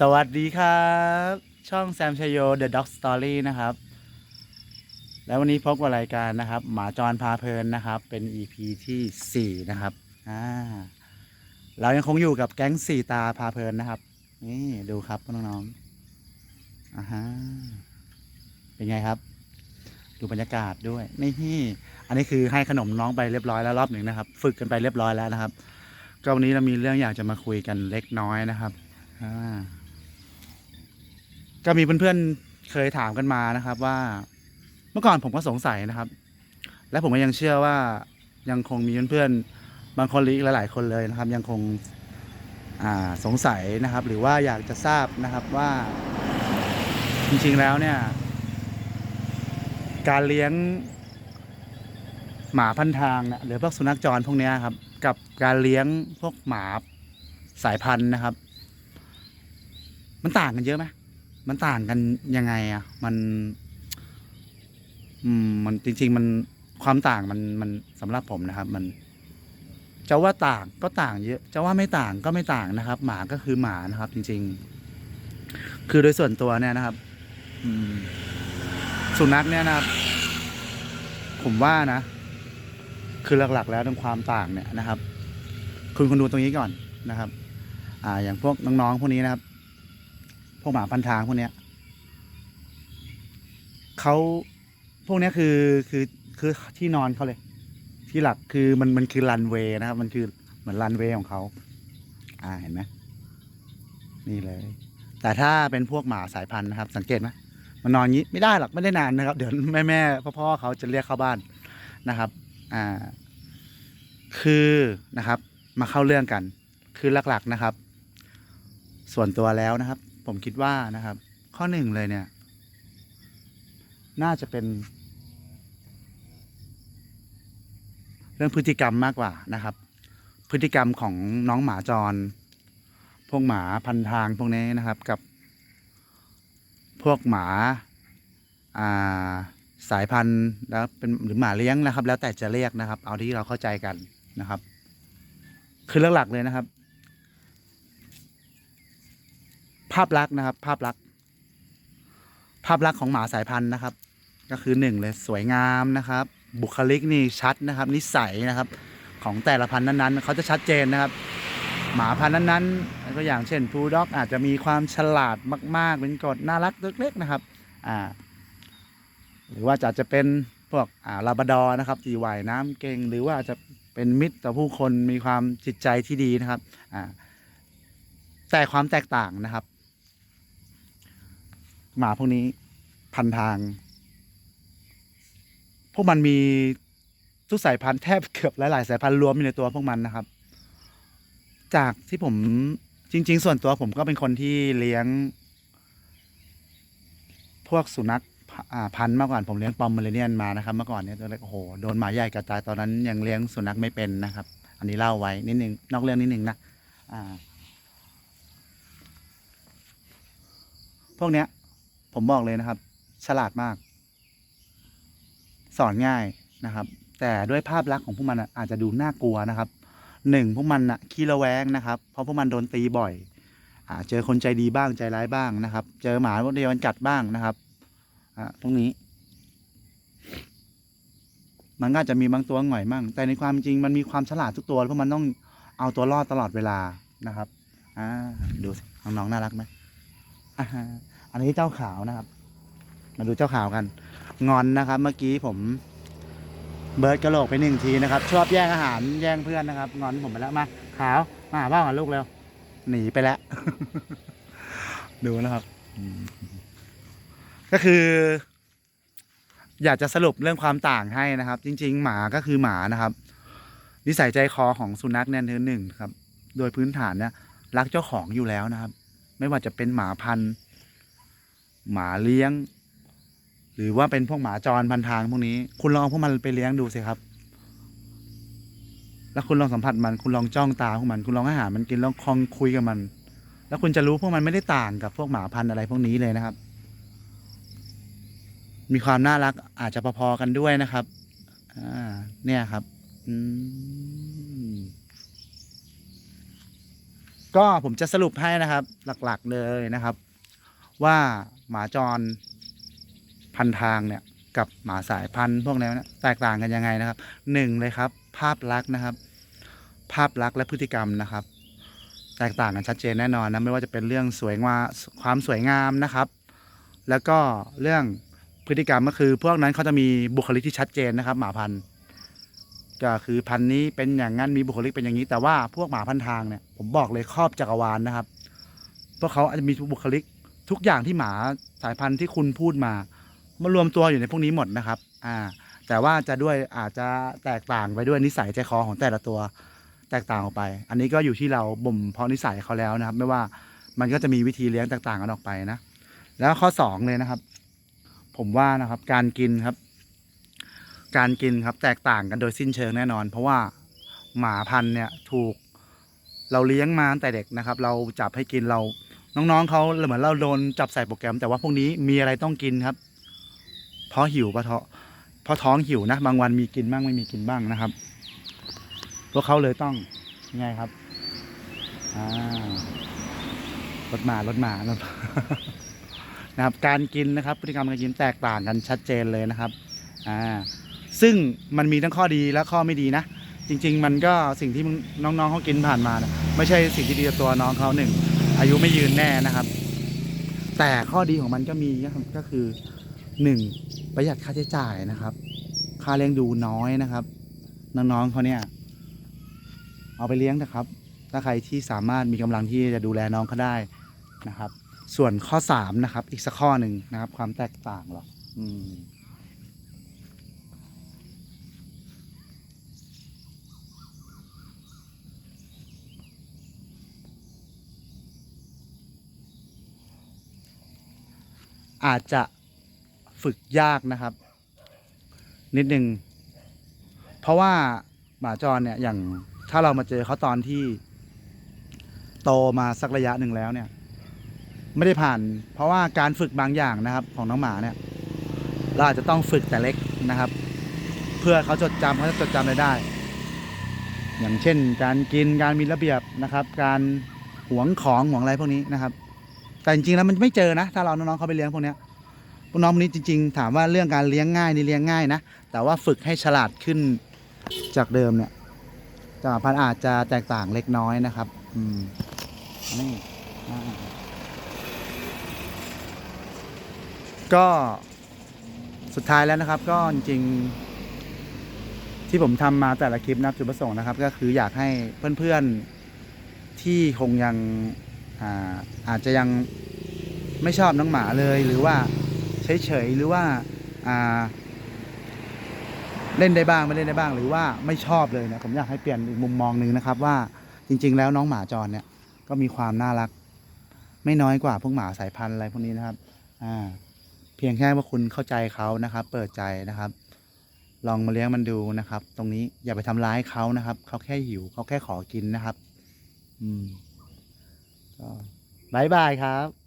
สวัสดีครับ ช่องแซมชโย The Dog Story นะครับ แล้ววันนี้พบกับรายการนะครับ หมาจรพาเพลินนะครับ เป็น EP ที่ 4 นะครับอ่าเรายังคงอยู่กับแก๊งสี่ตาพาเพลินนะครับ นี่ดูครับน้องๆอ่าฮะเป็นไงครับ ดูบรรยากาศด้วยนี่อันนี้คือให้ขนมน้องไปเรียบร้อยแล้วรอบหนึ่งนะครับ ฝึกกันไปเรียบร้อยแล้วนะครับ ก็วันนี้เรามีเรื่องอยากจะมาคุยกันเล็กน้อยนะครับอ่า ก็มีเพื่อนๆเคยถามกันมานะครับว่าเมื่อก่อนผมก็สงสัยนะครับ และผมก็ยังเชื่อว่ายังคงมีเพื่อนๆบางคนหรืออีกหลาย ๆ คนเลยนะครับ ยังคงสงสัยนะครับ หรือว่าอยากจะทราบนะครับว่า จริงๆแล้วเนี่ย การเลี้ยงหมาพันทางนะหรือพวกสุนัขจรพวกนี้ครับ กับการเลี้ยงพวกหมาสายพันธุ์นะครับ มันต่างกันเยอะไหม มันต่างกันยังไงอะ มันอืมมันจริง ๆ มันความต่างมันมันสำหรับผมนะครับ มัน จะว่าต่างก็ต่างเยอะ จะว่าไม่ต่างก็ไม่ต่างนะครับ หมาก็คือหมานะครับ จริง ๆ คือโดยส่วนตัวเนี่ยนะครับ อืม สุนัขเนี่ยนะครับ ผมว่านะคือหลักๆ แล้วตรงความต่างเนี่ยนะครับ คุณคุณดูตรงนี้ก่อนนะครับ อ่า อย่างพวกน้องๆพวกนี้นะครับ พวกหมาพันทางพวกเนี้ยเขาพวกเนี้ยคือคือคือที่นอนเขาเลย ที่หลักคือมันมันคือรันเวย์นะครับ มันคือเหมือนรันเวย์ของเขาอ่าเห็นไหมนี่เลย แต่ถ้าเป็นพวกหมาสายพันธุ์นะครับ สังเกตไหมมันนอนงี้ไม่ได้หรอกไม่ได้นานนะครับ เดี๋ยวแม่แม่พ่อพ่อเขาจะเรียกเข้าบ้านนะครับ อ่า คือนะครับ มาเข้าเรื่องกัน คือหลักๆนะครับ ส่วนตัวแล้วนะครับ ผมคิดว่านะครับ ข้อหนึ่งเลยเนี่ย น่าจะเป็น เรื่องพฤติกรรมมากกว่านะครับ พฤติกรรมของน้องหมาจร พวกหมาพันทางพวกนี้นะครับกับ พวกหมาาสายพันธุ์แล้วเป็นหรือหมาเลี้ยงนะครับ แล้วแต่จะเรียกนะครับ เอาที่เราเข้าใจกันนะครับ คือหลักๆเลยนะครับ ภาพลักษณ์นะครับ ภาพลักษณ์ภาพลักษณ์ของหมาสายพันธุ์นะครับ ก็คือหนึ่งเลยสวยงามนะครับ บุคลิกนี่ชัดนะครับ นิสัยนะครับ ของแต่ละพันธุ์นั้นๆเขาจะชัดเจนนะครับ หมาพันธุ์นั้นๆก็อย่างเช่นพูด็อกอาจจะมีความฉลาดมาก ๆ เป็นกฎน่ารักเล็กๆนะครับอ่าหรือว่าอาจจะเป็นพวกอ่าลาบราดอนะครับที่ว่ายน้ำเก่ง หรือว่าอาจจะเป็นมิตรต่อผู้คนมีความจิตใจที่ดีนะครับอ่าแต่ความแตกต่างนะครับ หมาพวกนี้พันทาง พวกมันมีทุกสายพันธุ์แทบเกือบหลาย ๆ สายพันธุ์รวมอยู่ในตัวพวกมันนะครับ จากที่ผมจริง ๆ ส่วนตัวผมก็เป็นคนที่เลี้ยง พวกสุนัขพันธุ์มื่อก่อนผมเลี้ยงปอมเมอเรเนียนมานะครับเมื่อก่อนเนี่ยตัวเล็กโอ้โหโดนหมาใหญ่กระจายตอนนั้นยังเลี้ยงสุนัขไม่เป็นนะครับ อันนี้เล่าไว้นิดนึงนอกเรื่องนิดนึงนะอ่าพวกเนี้ย ผมบอกเลยนะครับ ฉลาดมาก สอนง่ายนะครับ แต่ด้วยภาพลักษณ์ของพวกมันอะอาจจะดูน่ากลัวนะครับหนึ่งพวกมันอะขี้ระแวงนะครับ เพราะพวกมันโดนตีบ่อยอ่าเจอคนใจดีบ้างใจร้ายบ้างนะครับ เจอหมาพวกเดียวมันกัดบ้างนะครับอ่าพวกนี้ มันก็อาจะมีบางตัวหง่อยมั่งแต่ในความจริงมันมีความฉลาดทุกตัวเพราะมันต้องเอาตัวรอดตลอดเวลานะครับอ่าดูสิน้องๆน่ารักไหมอ่าฮะ อันนี้เจ้าขาวนะครับ มาดูเจ้าขาวกัน งอนนะครับ เมื่อกี้ผม เบิร์ดกระโหลกไปหนึ่งทีนะครับ ชอบแย่งอาหารแย่งเพื่อนนะครับ งอนผมไปแล้วมาขาวมาหาบ้านกับลูกเร็วหนีไปแล้ว ดูนะครับ ก็คือ อยากจะสรุปเรื่องความต่างให้นะครับ จริง ๆ หมาก็คือหมานะครับ นิสัยใจคอของสุนัขเนี่ยหนึ่งครับ โดยพื้นฐานเนี่ยรักเจ้าของอยู่แล้วนะครับ ไม่ว่าจะเป็นหมาพันธุ์ หมาเลี้ยง หรือว่าเป็นพวกหมาจรพันทางพวกนี้ คุณลองเอาพวกมันไปเลี้ยงดูสิครับ แล้วคุณลองสัมผัสมันคุณลองจ้องตาพวกมัน คุณลองอาหารมันกินลองคองคุยกับมัน แล้วคุณจะรู้พวกมันไม่ได้ต่างกับพวกหมาพันธุ์อะไรพวกนี้เลยนะครับ มีความน่ารักอาจจะพอๆกันด้วยนะครับอ่าเนี่ยครับ อืมก็ผมจะสรุปให้นะครับหลักๆเลยนะครับ ว่า หมาจรพันทางเนี่ยกับหมาสายพันธุ์พวกนี้นแตกต่างกันยังไงนะครับหนึ่งเลยครับ ภาพลักษณ์นะครับ ภาพลักษณ์และพฤติกรรมนะครับ แตกต่างกันชัดเจนแน่นอนนะไม่ว่าจะเป็นเรื่องสวยงามความสวยงามนะครับ แล้วก็เรื่องพฤติกรรมก็คือ พวกนั้นเขาจะมีบุคลิกที่ชัดเจนนะครับ หมาพันธุ์ก็คือพันธุ์นี้เป็นอย่างนั้นมีบุคลิกเป็นอย่างนี้ แต่ว่าพวกหมาพันทางเนี่ยผมบอกเลยครอบจักรวาลนะครับ พวกเขาอาจจะมีบุคลิก ทุกอย่างที่หมาสายพันธุ์ที่คุณพูดมามารวมตัวอยู่ในพวกนี้หมดนะครับ อ่า แต่ว่าจะด้วยอาจจะแตกต่างไปด้วยนิสัยใจคอของแต่ละตัวแตกต่างออกไป อันนี้ก็อยู่ที่เราบ่มเพาะนิสัยเขาแล้วนะครับ ไม่ว่ามันก็จะมีวิธีเลี้ยงแตกต่างกันออกไปนะ แล้วข้อสองเลยนะครับ ผมว่านะครับ การกินครับ การกินครับแตกต่างกันโดยสิ้นเชิงแน่นอน เพราะว่าหมาพันธุ์เนี่ยถูกเราเลี้ยงมาตั้งแต่เด็กนะครับ เราจับให้กินเรา น้องๆเขาเหมือนเราโดนจับใส่โปรแกรม แต่ว่าพวกนี้มีอะไรต้องกินครับ เพราะหิวเพราะท้อเพราะท้องหิวนะ บางวันมีกินบ้างไม่มีกินบ้างนะครับ พวกเขาเลยต้องยังไงครับอ่ารถมารถมารถมานะครับ การกินนะครับพฤติกรรมการกินแตกต่างกันชัดเจนเลยนะครับอ่าซึ่งมันมีทั้งข้อดีและข้อไม่ดีนะจริง ๆ มันก็สิ่งที่น้องๆเขากินผ่านมานะไม่ใช่สิ่งที่ดีกับตัวน้องเขาหนึ่ง อายุไม่ยืนแน่นะครับ แต่ข้อดีของมันก็มีก็คือหนึ่งประหยัดค่าใช้จ่ายนะครับ ค่าเลี้ยงดูน้อยนะครับน้องๆเขาเนี่ย เอาไปเลี้ยงนะครับ ถ้าใครที่สามารถมีกำลังที่จะดูแลน้องเขาได้นะครับ ส่วนข้อสามนะครับ อีกสักข้อหนึ่งนะครับ ความแตกต่างหรออืม อาจจะฝึกยากนะครับ นิดนึง เพราะว่าหมาจรเนี่ยอย่างถ้าเรามาเจอเขาตอนที่ โตมาสักระยะหนึ่งแล้วเนี่ย ไม่ได้ผ่าน เพราะว่าการฝึกบางอย่างนะครับของน้องหมาเนี่ยเราอาจจะต้องฝึกแต่เล็กนะครับ เพื่อเขาจดจำเขาจะจดจำได้ได้อย่างเช่น การกินการมีระเบียบนะครับ การหวงของหวงอะไรพวกนี้นะครับ แต่จริงๆแล้วมันไม่เจอนะ ถ้าเราน้องๆเขาไปเลี้ยงพวกเนี้ยพวกน้องพวกนี้จริง ๆ ถามว่าเรื่องการเลี้ยงง่ายนี่เลี้ยงง่ายนะ แต่ว่าฝึกให้ฉลาดขึ้นจากเดิมเนี่ยจักพันธุ์อาจจะแตกต่างเล็กน้อยนะครับ อืม นี่อ่าก็สุดท้ายแล้วนะครับ ก็จริงๆที่ผมทำมาแต่ละคลิปนะครับจุดประสงค์นะครับ ก็คืออยากให้เพื่อนๆที่คงยัง อาอาจจะยังไม่ชอบน้องหมาเลยหรือว่าเฉยๆหรือว่าาเล่นได้บ้างไม่เล่นได้บ้าง หรือว่าไม่ชอบเลยเนะผมอยากให้เปลี่ยนอีกมุมมองหนึ่งนะครับ ว่าจริง ๆ แล้วน้องหมาจรเนี่ยก็มีความน่ารัก ไม่น้อยกว่าพวกหมาสายพันธุ์อะไรพวกนี้นะครับอ่าเพียงแค่ว่าคุณเข้าใจเขานะครับ เปิดใจนะครับ ลองมาเลี้ยงมันดูนะครับ ตรงนี้อย่าไปทำร้ายเขานะครับเขาแค่หิวเขาแค่ขอกินนะครับ อืม ก็บายบายครับ